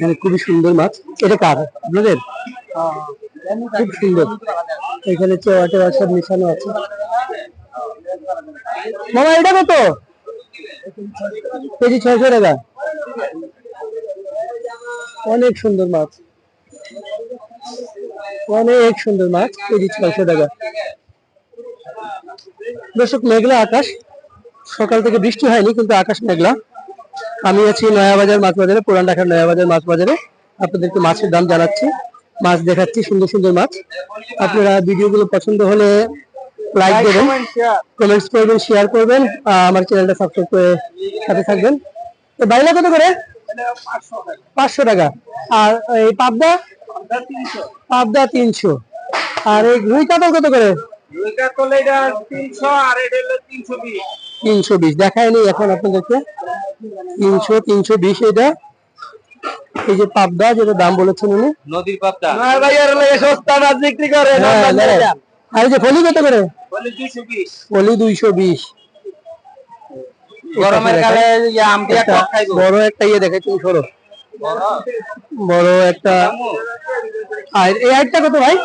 এখানে খুবই সুন্দর মাছ। এটা কার? আপনাদের? খুব সুন্দর। এখানে চেওয়া টেওয়া সব মিশানো আছে। মামা, এটা কত? কেজি ছয়শো টাকা। অনেক সুন্দর মাছ। অনেক সুন্দর মাছ, কেজি ছয়শো টাকা। দর্শক, মেঘলা আকাশ। সকাল থেকে বৃষ্টি হয়নি, কিন্তু আকাশ মেঘলা। আমি আছি নয়াবাজার মাছ বাজারে পুরান ঢাকার নয়াবাজার মাছ বাজারে আপনাদেরকে মাছের দাম জানাচ্ছি। মাছ দেখাচ্ছি সুন্দর সুন্দর মাছ। আপনারা ভিডিওগুলো পছন্দ হলে লাইক দেবেন কমেন্টস করবেন শেয়ার করবেন আমার চ্যানেলটা সাবস্ক্রাইব করে সাথে থাকবেন। তো বাইলা কত করে? পাঁচশো টাকা। আর এই পাবদা? পাবদা তিনশো। আর এই রুই কাতল কত করে? রুই কাতল এটা তিনশো বিশ। দেখায়নি এখন আপনাদেরকে। তিনশো তিনশো বিশ এটা। এই যে পাবদা যেটা দাম বলেছেন উনি। নদীর পাবদা। সস্তা মাছ বিক্রি করে আর এই যে ফলি কত করে? ফলি দুইশো বিশ। গরমের কালে ইয়া আম দিয়া বড় একটা ইয়ে দেখে তুমি সরো বড় একটা আর এই আটটা কত ভাই?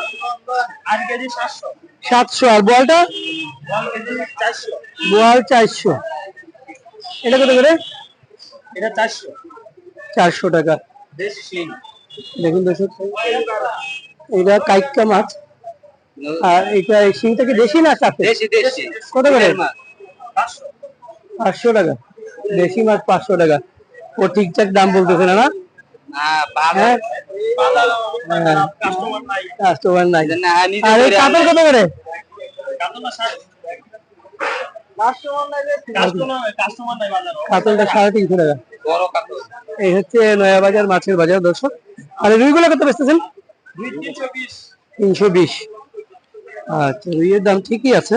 সাতশো। আর বলটা? বোয়াল চারশো। এটা কত করে? এটা চারশো। চারশো টাকা। দেখুন দর্শক এটা কাইকা মাছ। আর এটা শিংটা কি দেশি না চাপে কত করে? পাঁচশো। পাঁচশো টাকা। দেশি মাছ পাঁচশো টাকা। ও ঠিকঠাক দাম বলতেছে না? কাস্টমার নাই। কাস্টমার নাই। না নিজে আর এই করে কত করে? সাড়ে- নাই কাতলটা তিনশো টাকা। এই হচ্ছে নয়া বাজার মাছের বাজার দর্শক। আর রুইগুলো কত বেচতেছেন? তিনশো বিশ। তিনশো বিশ। আচ্ছা রুইয়ের দাম ঠিকই আছে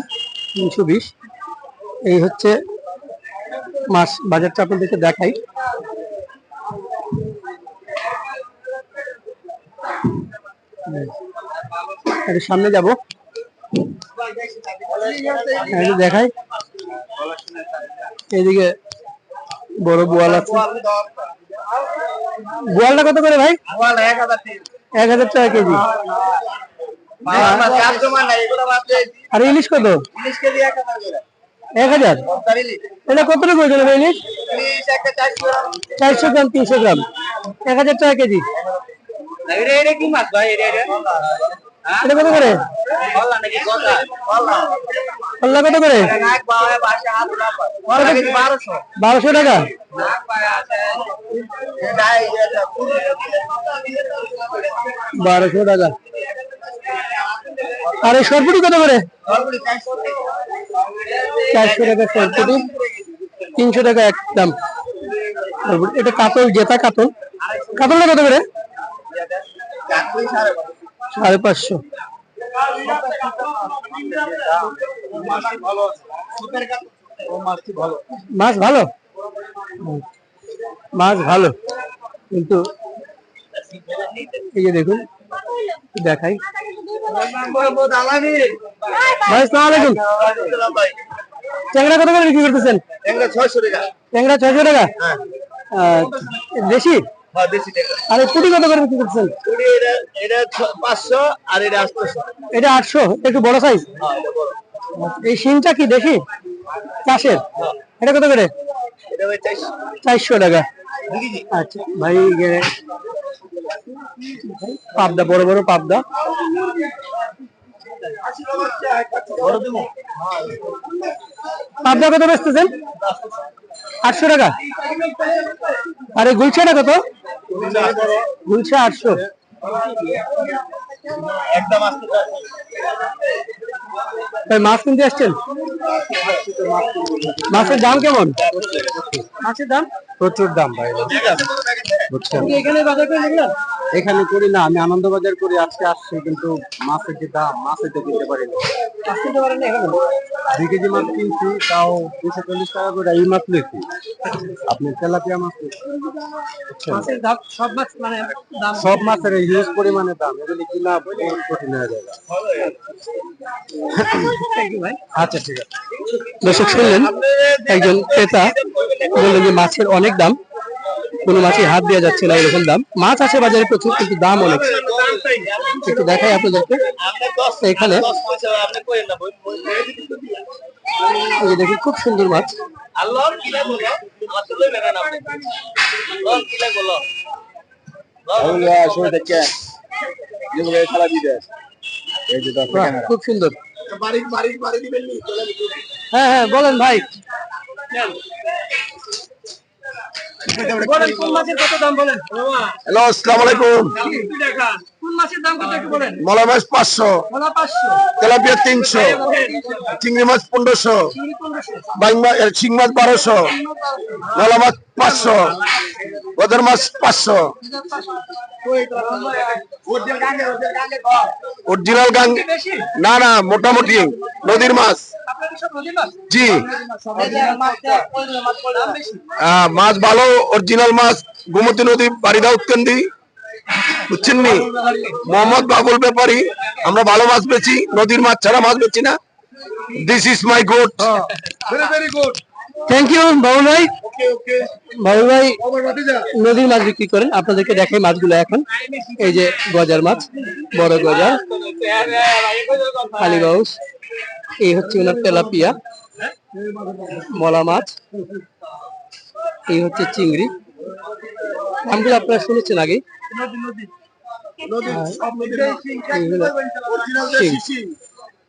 তিনশো বিশ। এই হচ্ছে মাছ বাজারটা আপনাদেরকে দেখাই। একটু সামনে যাব। একটু দেখাই। এইদিকে বড় বোয়াল আছে। বোয়ালটা কত করে ভাই? এক হাজার টাকা কেজি। আর ইলিশ কত? এক হাজার? এটা কতটুকু ওজন হবে ইলিশ? চারশো গ্রাম, তিনশো গ্রাম। এক হাজার টাকা কেজি। এটা এটা কি মাছ ভাই? এটা এটা হ্যাঁ? এটা কত করে? বললা নাকি গদা বললা কত করে? নাক বাবা বাসা হাত না বললা কেজি বারোশো। টাকা? বারোশো টাকা। আর এই সরপুটি কত করে? চারশো টাকা। সরপুটি। তিনশো টাকা এক দাম। এটা কাতল জেতা কাতল। কাতলটা কত করে? সাড়ে পাঁচশো। মাছ ভালো? মাছ ভালো। কিন্তু এই যে দেখুন দেখাই। ভাই ট্যাংরা কত করে বিক্রি করতেছেন? ট্যাংরা ছয়শো টাকা। ট্যাংরা ছয়শো টাকা? আচ্ছা, দেশি? হ্যাঁ দেশি টাকা আর পুটি কত করে বিক্রি এটা পাঁচশো আর এটা এটা আটশো একটু বড় সাইজ এই শিমটা কি দেশি? চাষের? এটা কত করে? চারশো। টাকা। আচ্ছা ভাই পাবদা বড় বড় পাবদা। পাবদা কত বেচতেছেন? আটশো টাকা। আরে এই গুলছাটা কত? গুলছা আটশো। ভাই মাছ কিনতে আসছেন? মাছের দাম কেমন? মাছের দাম? প্রচুর দাম ভাই। বুঝছেন আপনি এখানে করে দেখলেন এখানে করি না আমি আনন্দবাজার করি আজকে আসছি কিন্তু মাছের যে দাম মাছের তো কিনতে পারি না পারেন দুই কেজি মাছ কিনছি তাও দুশো চল্লিশ টাকা করে এই মাছ লেছি আপনি তেলাপিয়া মাছ লেছি বুঝছেন? মাছের দাম সব মাছ মানে সব মাছের হিউজ পরিমাণে দাম এগুলি কিনা কঠিন হয়ে যাবে। ভাই। আচ্ছা ঠিক আছে। দর্শক শুনলেন একজন ক্রেতা বললেন যে মাছের অনেক দাম কোনো মাছই হাত দেওয়া যাচ্ছে না এরকম দাম। মাছ আছে বাজারে প্রচুর, কিন্তু দাম অনেক। একটু দেখাই আপনাদেরকে। এখানে যে খুব সুন্দর মাছ। খুব সুন্দর। হ্যাঁ হ্যাঁ বলেন ভাই। বলেন কোন মাছের কত দাম বলেন? হ্যালো আসসালামু আলাইকুম। মলা মাছ পাঁচশো তেলাপিয়া তিনশো চিংড়ি মাছ পনেরোশো শিং মাছ বারোশো মলা মাছ পাঁচশো ওদের মাছ পাঁচশো। অরিজিনাল গাং না না মোটামুটি নদীর মাছ। জি। মাছ ভালো অরিজিনাল মাছ গোমতী নদী বাড়িদা উৎকেন্দি বুঝছেন নি? মোহাম্মদ বাবুল ব্যাপারী আমরা ভালো মাছ বেচি নদীর মাছ ছাড়া মাছ বেচি না। This is my good very very good thank you Babul ভাই। ওকে ওকে বাবুল ভাই নদীর মাছ বিক্রি করেন। আপনাদেরকে দেখাই মাছগুলো এখন। এই যে গজার মাছ বড় গজার কালীবাউস এই হচ্ছে ওনার তেলাপিয়া মলা মাছ। এই হচ্ছে চিংড়ি। নামগুলো আপনারা শুনেছেন আগে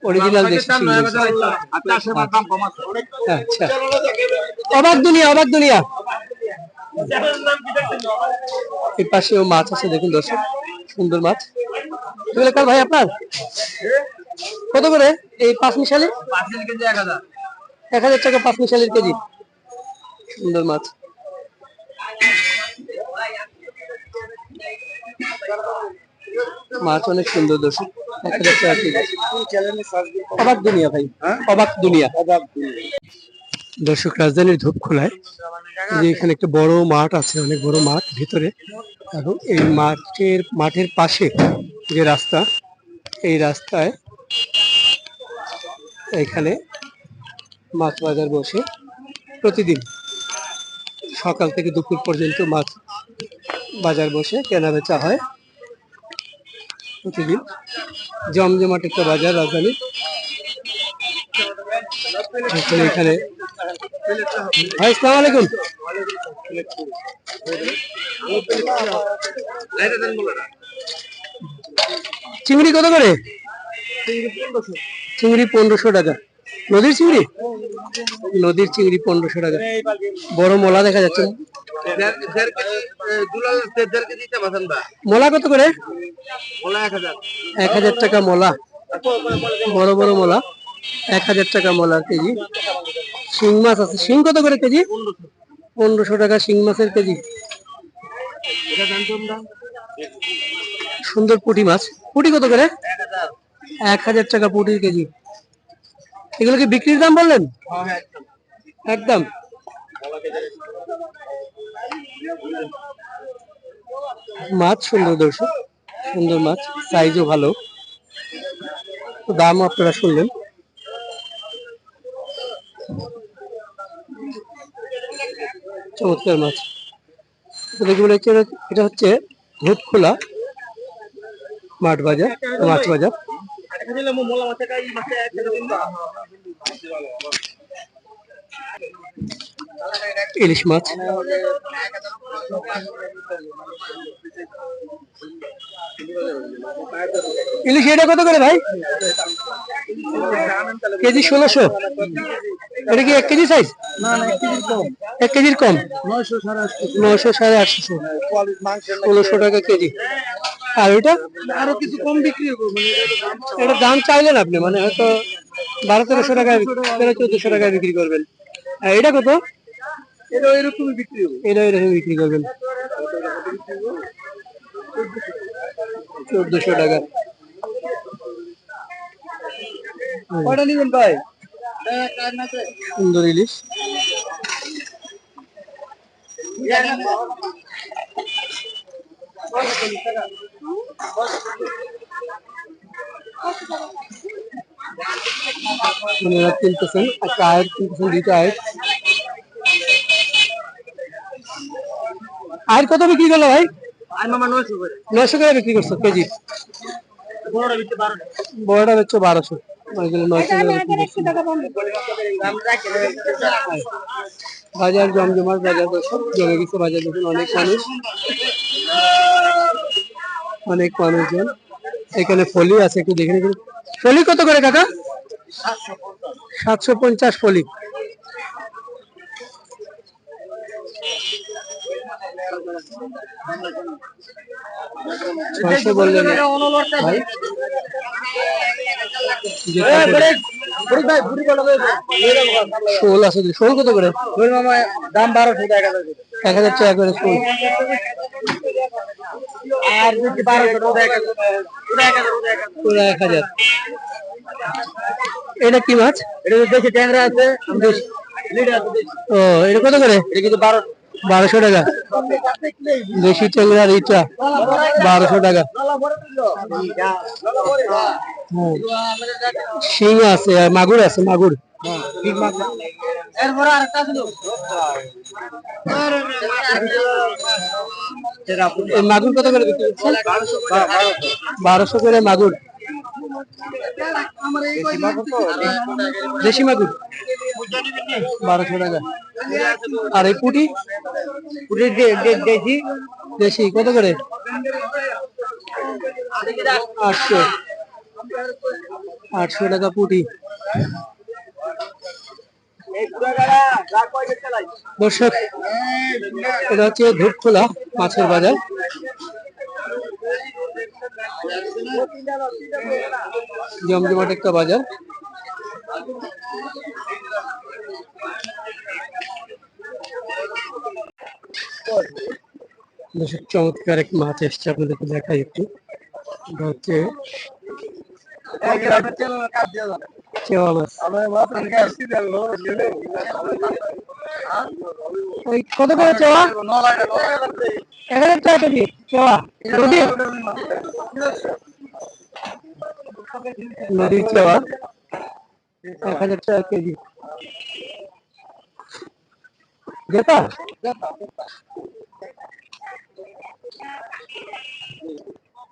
অরিজিনাল অবাক দুনিয়া অবাক দুনিয়া। এই পাশেও মাছ আছে দেখুন দর্শক সুন্দর মাছ। এগুলো কার ভাই আপনার? কত করে? এই পাঁচ মিশালি এক হাজার। টাকা পাঁচ মিশালির কেজি। সুন্দর মাছ। মাছ অনেক সুন্দর দর্শক। অবাক দুনিয়া ভাই। অবাক দুনিয়া। দর্শক রাজধানীর ধূপখোলায় যে এখানে একটা বড় মাঠ আছে অনেক বড় মাঠ ভিতরে। এবং এই মাঠের মাঠের পাশে যে রাস্তা এই রাস্তায় এখানে মাছ বাজার বসে প্রতিদিন। সকাল থেকে দুপুর পর্যন্ত মাছ বাজার বসে কেনা বেচা হয়। প্রতিদিন জমজমাট একটা বাজার রাজধানী। এখানে ভাই সালাম আলাইকুম। চিংড়ি কত করে? চিংড়ি পনেরোশো টাকা। নদীর চিংড়ি? নদীর চিংড়ি পনেরোশো টাকা। বড় মলা দেখা যাচ্ছে। মলা কত করে? এক হাজার টাকা মলা। বড় বড় মলা। এক হাজার টাকা মলা কেজি। শিং মাছ আছে। শিং কত করে কেজি? পনেরোশো টাকা শিং মাছের কেজি। সুন্দর পুঁটি মাছ। পুঁটি কত করে? এক হাজার টাকা পুঁটির কেজি। এগুলো কি বিক্রির দাম বললেন? একদম। মাছ সুন্দর দর্শক, সুন্দর মাছ সাইজও ভালো। দাম আপনারা শুনলেন। চমৎকার মাছ। বলে হচ্ছে এটা- এটা হচ্ছে ভূত খোলা মাঠ বাজার, মাছ বাজার। ইলিশ মাছ। ইলিশ এটা কত করে ভাই? কেজি ষোলোশো? এটা কি এক কেজি সাইজ এক কেজির কম? নয়শো সাড়ে আটশো। ষোলোশো টাকা কেজি। আর ওইটা আরও কিছু কম বিক্রি এটা দাম চাইলেন আপনি মানে হয়তো বারো তেরোশো টাকা তেরো চোদ্দশো টাকায় বিক্রি করবেন। আর এটা কত? এটা এরকমই বিক্রি এটা এরকম বিক্রি করবেন। চোদ্দশো টাকা। কয়টা নিবেন ভাই? সুন্দর ইলিশ। ওনারা কিনতেছেন একটা আয়ের কিনতেছেন দুইটা আয়ের। আর কত বিক্রি করল ভাই? নয়শো করে। বিক্রি করছ কেজি। বড়টা বিচ্ছে বারোশো। বাজার জমজমার বাজার দর্শক জমে গেছে বাজার দেখুন অনেক মানুষ অনেক মানুষজন এখানে ফলি আছে একটু দেখে নিন। ফলি কত করে কাকা? সাতশো পঞ্চাশ ফলি। ছয়শো বললেন ভাই? শোল আছে শোল কত করে? মামা দাম বারোশো এক হাজার এক হাজার টাকা করে শোল। আর যদি বারোশো এক হাজার। এক এটা কি মাছ? এটা দেশি ট্যাংরা আছে। ও এটা কত করে? এটা কিন্তু বারো বারোশো টাকা। দেশি ট্যাংরার ইটা বারোশো টাকা। শিং আছে মাগুর আছে, মাগুর। মাগুর কত করে বিক্রি বারোশো করে মাগুর। দেশি মাগুর বারোশো টাকা। আর এই পুটি? দেশি? দেশি। কত করে? আটশো। আটশো টাকা পুটি। দর্শক, এটা হচ্ছে ধূপখোলা মাছের বাজার। জমজমাট একটা বাজার। দর্শক, চমৎকার এক মাছ এসছে আপনাদেরকে দেখাই একটু। হচ্ছে ওই কত করে চেওয়া এক হাজার টাকা কেজি চেওয়া নদীর চেওয়া এক হাজার টাকা কেজি। জেতা? হ্যাঁ,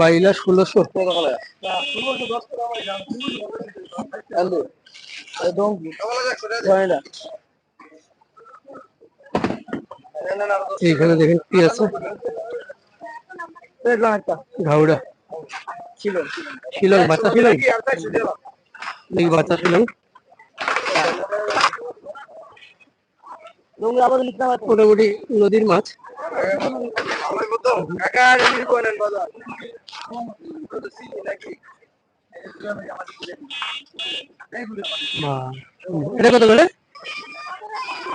বাইলা ষোলোশো এইখানে দেখেন কি আছে? ঘাউড়া। শিলং বাচ্চা ছিল বাচ্চা শিলং মোটামুটি নদীর মাছ। এটা কত করে?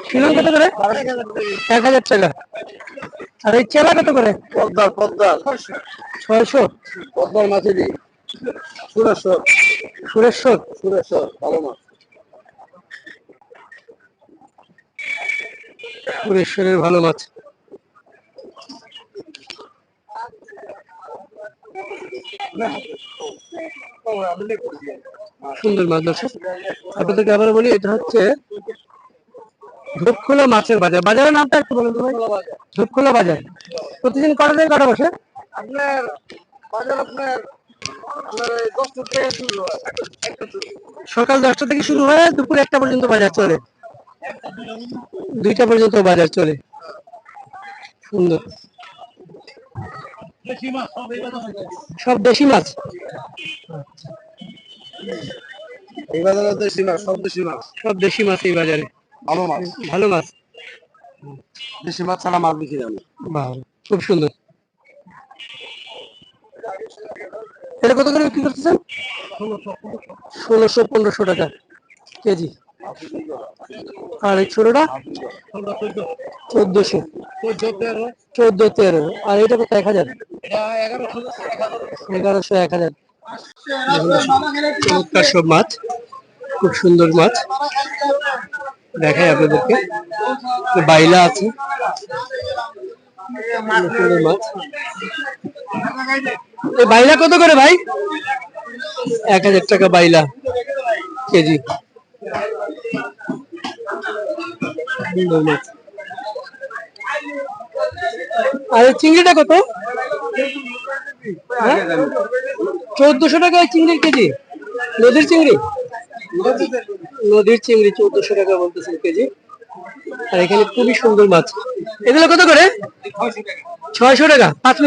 শিলং কত করে? এক হাজার টাকা। আর এই চেলা কত করে? পদ্মার পদ্মার ছয়শো। পদ্মার মাছেরই। সুরেশ্বর। সুরেশ্বর। সুরেশ্বর ভালো মাছ। ভালো মাছ। সুন্দর মাছ দর্শক আপনাদেরকে আবার বলি এটা হচ্ছে ধূপখোলা মাছের বাজার। বাজারের নামটা একটু বলুন ভাই। ধূপখোলা বাজার। প্রতিদিন কটা থেকে কটা বসে? আপনার বাজার আপনার সকাল দশটা থেকে শুরু হয় দুপুর একটা পর্যন্ত বাজার চলে। দুইটা পর্যন্ত বাজার চলে। সুন্দর। সব দেশি মাছ? এই বাজারে দেশি মাছ সব দেশি মাছ। সব দেশি মাছ এই বাজারে। ভালো মাছ। ভালো মাছ। দেশি মাছ ছাড়া মাছ দাম বাহ খুব সুন্দর। এটা কত করে বিক্রি করতেছেন? ষোলোশো পনেরোশো টাকা কেজি। আর এই ছোটটা? চোদ্দশো। চোদ্দ তেরো আর এটা কত? এক হাজার? এগারোশো এক হাজার। চমৎকার সব মাছ। খুব সুন্দর মাছ। দেখাই আপনাদেরকে। বাইলা আছে। মাছ এই বাইলা কত করে ভাই? এক হাজার টাকা বাইলা, কেজি। আর চিংড়িটা কত? হ্যাঁ? চোদ্দশো টাকা চিংড়ির কেজি। নদীর চিংড়ি? নদীর চিংড়ি, চোদ্দশো টাকা বলতেছেন কেজি। আর এখানে খুবই সুন্দর মাছ। এগুলো কত করে? ছয়শো টাকা, পাঁচ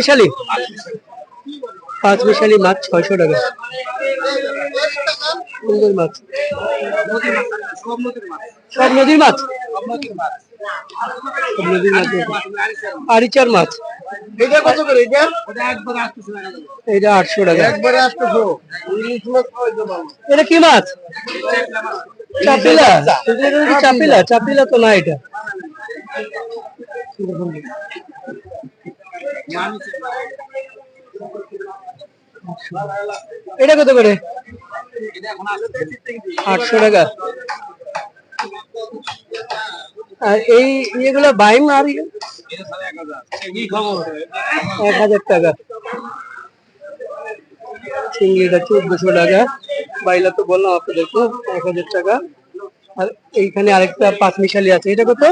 পাঁচ মিশালি মাছ ছয়শো টাকা। সুন্দর মাছ। সব নদীর মাছ? নদীর মাছ আরিচার মাছ। এটা কত করে এটা এটা আটশো টাকা। একবারে এটা কি মাছ? চাপিলা। চাপিলা তো না এটা। এটা কত করে? আটশো টাকা। আর এই ইয়েগুলো বাইম আর ইয়ে? এক হাজার টাকা। চিংড়িটা চোদ্দশো টাকা। বাইলা তো বললাম আপনাদেরকে, এক হাজার টাকা। আর এইখানে আরেকটা পাঁচ মিশালি আছে। এটা কত?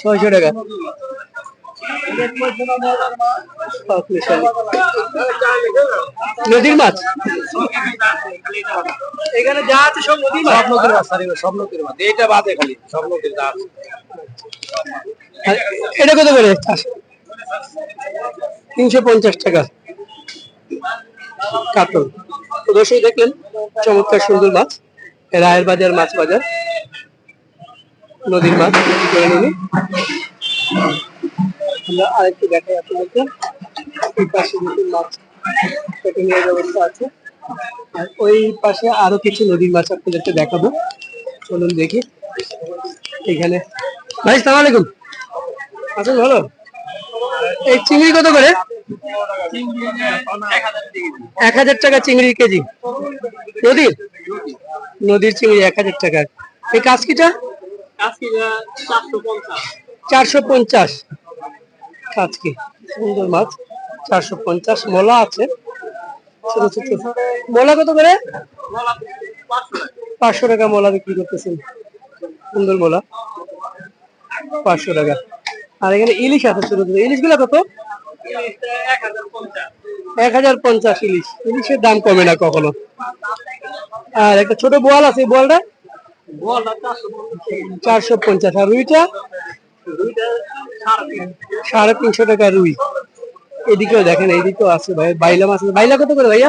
ছয়শো টাকা। নদীর মাছ? এখানে যা আছে সব নদীর মাছ। সব নদীর মাছ সব নদীর মাছ। এইটা বাদে খালি সব নদীর মাছ আর এটা কত করে? তিনশো পঞ্চাশ টাকা। কাতল তো দর্শক দেখলেন চমৎকার সুন্দর মাছ। রায়ের বাজার মাছ বাজার। নদীর মাছ করে নিলি আমরা আরেকটু দেখাই আপনাদেরকে। এই পাশে নতুন মাছ কেটে ব্যবস্থা আছে। আর ওই পাশে আরও কিছু নদীর মাছ আপনাদেরকে দেখাবো। চলুন দেখি। এখানে ভাই সালাম আলাইকুম। আছেন ভালো। এই চিংড়ি কত করে? এক হাজার টাকা চিংড়ি কেজি। নদীর? নদীর চিংড়ি এক হাজার টাকা। এই কাজকিটা চারশো পঞ্চাশ। কাজকি সুন্দর মাছ, চারশো পঞ্চাশ। মোলা আছে। ছোট ছোট মোলা কত করে? পাঁচশো টাকা মোলা বিক্রি করতেছেন। সুন্দর মোলা। পাঁচশো টাকা। আর এখানে ইলিশ আছে ছোট ছোট। ইলিশগুলা কত? এক হাজার পঞ্চাশ ইলিশ। ইলিশের দাম কমে না কখনো। আর একটা ছোট বোয়াল আছে বোয়ালটা? চারশো পঞ্চাশ। আর রুইটা? সাড়ে তিনশো টাকা রুই। এদিকেও দেখেন এইদিকেও আছে ভাই। বাইলা মাছ। বাইলা কত করে ভাইয়া?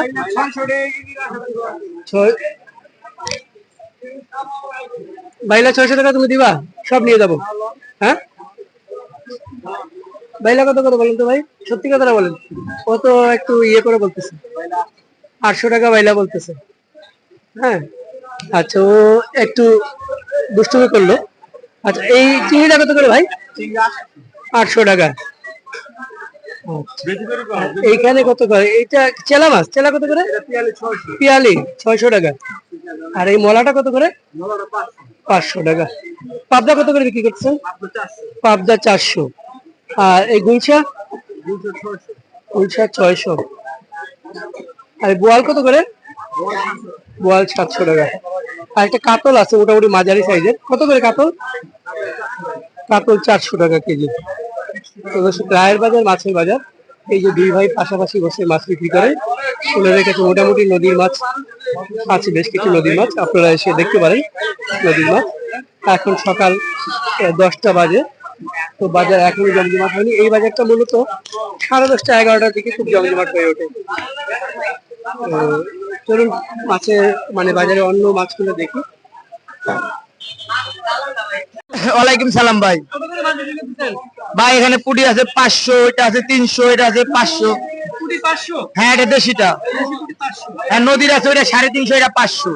বাইলা ছয়শো টাকা তুমি দিবা? সব নিয়ে যাব। হ্যাঁ? বাইলা কত করে বলেন তো ভাই? সত্যি কথাটা বলেন। ও তো একটু ইয়ে করে বলতেছে। আটশো টাকা বাইলা বলতেছে। হ্যাঁ? আচ্ছা ও একটু দুষ্টুমি করল। আচ্ছা এই চিংড়িটা কত করে ভাই? আটশো টাকা। এইখানে কত করে? এইটা চেলা মাছ চেলা কত করে? পিয়ালি ছয়শো। টাকা। আর এই মলাটা কত করে? পাঁচশো। টাকা। পাবদা কত করে বিক্রি করছেন? পাবদা চারশো। আর এই গুলশা? গুলশা ছয়শো। আর বোয়াল কত করে? বোয়াল সাতশো টাকা। আর একটা কাতল আছে, মোটামুটি মাঝারি সাইজের। কত করে কাতল? কাতল চারশো টাকা কেজি। রায়ের বাজার, মাছের বাজার। এই যে দুই ভাই পাশাপাশি বসে মাছ বিক্রি করে, শুনে রেখেছে মোটামুটি নদীর মাছ। আছে বেশ কিছু নদীর মাছ, আপনারা এসে দেখতে পারেন নদীর মাছ। এখন সকাল দশটা বাজে। তো বাজার এখনই জমজমাট হয়নি। এই বাজারটা মূলত সাড়ে দশটা, এগারোটার দিকে খুব জমজমাট হয়ে ওঠে। চলুন মাছের মানে বাজারে অন্য মাছগুলো দেখি। ওয়ালাইকুম সালাম ভাই। ভাই এখানে পুটি আছে পাঁচশো এটা আছে তিনশো এটা আছে পাঁচশো। হ্যাঁ এটা দেশিটা। হ্যাঁ নদীর আছে ওইটা সাড়ে তিনশো এটা পাঁচশো।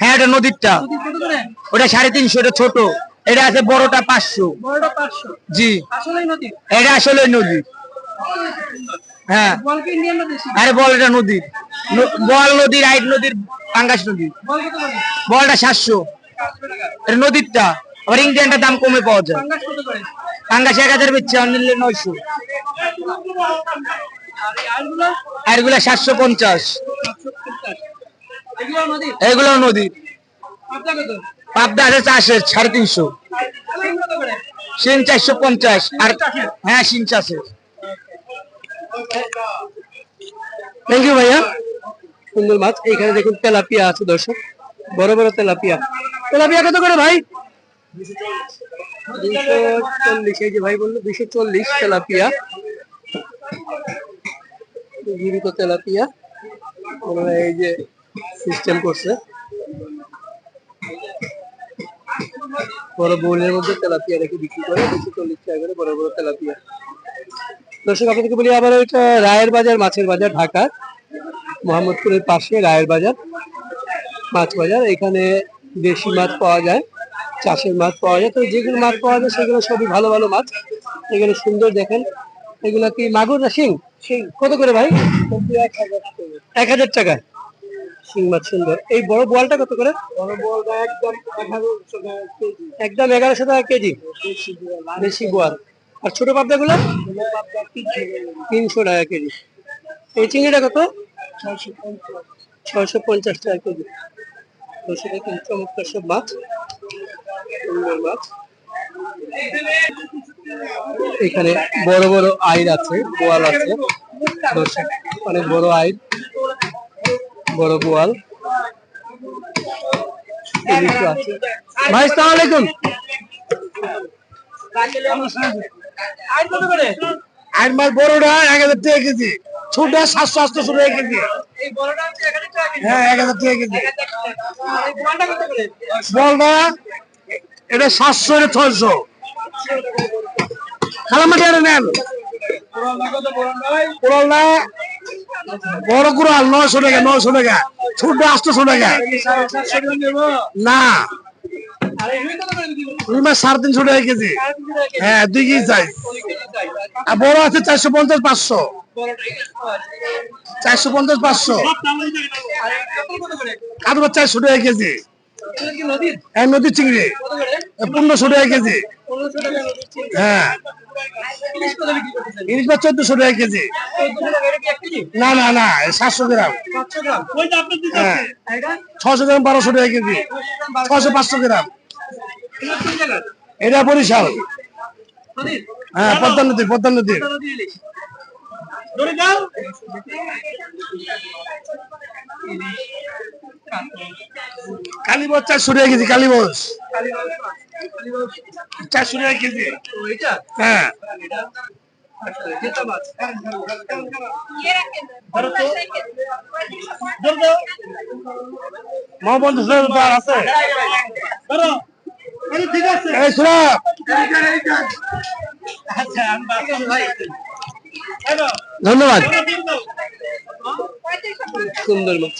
হ্যাঁ এটা নদীরটা। ওটা সাড়ে তিনশো এটা ছোট। এটা আছে বড়টা পাঁচশো। জি। এটা আসলে নদী। হ্যাঁ। আরে বল এটা নদী ন- বল নদী, রাইট নদীর পাঙ্গাস নদী। বলটা সাতশো। নদীরটা। আবার ইন্ডিয়ানটা দাম কমে পাওয়া যায়। পাঙ্গাস এক হাজার বেচছে, আর নয়শো। আর এগুলা সাতশো পঞ্চাশ। এগুলো নদী। পাবদা আছে চাষের সাড়ে তিনশো। শিং কত করে সিং চারশো পঞ্চাশ। আর হ্যাঁ সিং চাষের থ্যাংক ইউ ভাইয়া। সুন্দর মাছ। এখানে দেখুন তেলাপিয়া আছে দর্শক। বড় বড় তেলাপিয়া। তেলাপিয়া কত করে ভাই? দুইশো চল্লিশ। এই যে ভাই বলল, দুইশো চল্লিশ তেলাপিয়া। জীবিত তেলাপিয়া। এই যে সিস্টেম করছে। বড় বোলের মধ্যে তেলাপিয়া রেখে বিক্রি করে দুশো চল্লিশ টাকা করে বড় বড় তেলাপিয়া। দর্শক, আপনাদেরকে বলি আবার ওইটা রায়ের বাজার, মাছের বাজার ঢাকা মোহাম্মদপুরের পাশে রায়ের বাজার মাছ বাজার। এখানে দেশি মাছ পাওয়া যায় চাষের মাছ পাওয়া যায়। তো যেগুলো মাছ পাওয়া যায় সেগুলো সবই ভালো ভালো মাছ। এগুলো সুন্দর দেখেন। এগুলো কি মাগুর না শিং? শিং। কত করে ভাই? এক হাজার টাকা। শিং মাছ সুন্দর। এই বড় বোয়ালটা কত করে? একদম এগারোশো টাকা কেজি। দেশি বোয়াল। আর ছোট পাবদা গুলো তিনশো টাকা কেজি। এই চিংড়িটা কত? ছয়শো পঞ্চাশ টাকা কেজি। দুশো টাকা চমৎকার সব মাছ। সুন্দর মাছ। এখানে বড় বড় আইর আছে বোয়াল আছে। অনেক বড় আইর বড় বোয়াল। আছে। ভাই সালাম আলাইকুম। আর মাছ বড়টা এক হাজার টাকা কেজি। ছোটটা সাতশো আটশো টাকা কেজি। হ্যাঁ এক হাজার টাকা কেজি। বলটা এটা সাতশো এটা ছয়শো। খালামাটি আরে নেন। কোরালটা বড় কুড়াল নয়শো টাকা নয়শো টাকা। ছোট আটশো টাকা। না। রুই মাছ সাড়ে টাকা কেজি। হ্যাঁ দুই কেজি চাই। আর বড় আছে চারশো পঞ্চাশ, পাঁচশো। চারশো পঞ্চাশ, পাঁচশো চারশো কেজি হ্যাঁ নদী এক চিংড়ি কেজি হ্যাঁ। ইলিশ কেজি? না না না সাতশো গ্রাম। হ্যাঁ। ছশো গ্রাম, বারোশো কেজি। ছশো, পাঁচশো গ্রাম। এটা বরিশাল। হ্যাঁ পদ্মা নদী, পদ্মা ইলিশ, কাতল, কালীবস চারশো টাকা কেজি কালীবস। চারশো টাকা কেজি? হ্যাঁ? আচ্ছা, হোসেন আছে ঠিক আছে। আচ্ছা, আমি ভাই। ধন্যবাদ। সুন্দর মাছ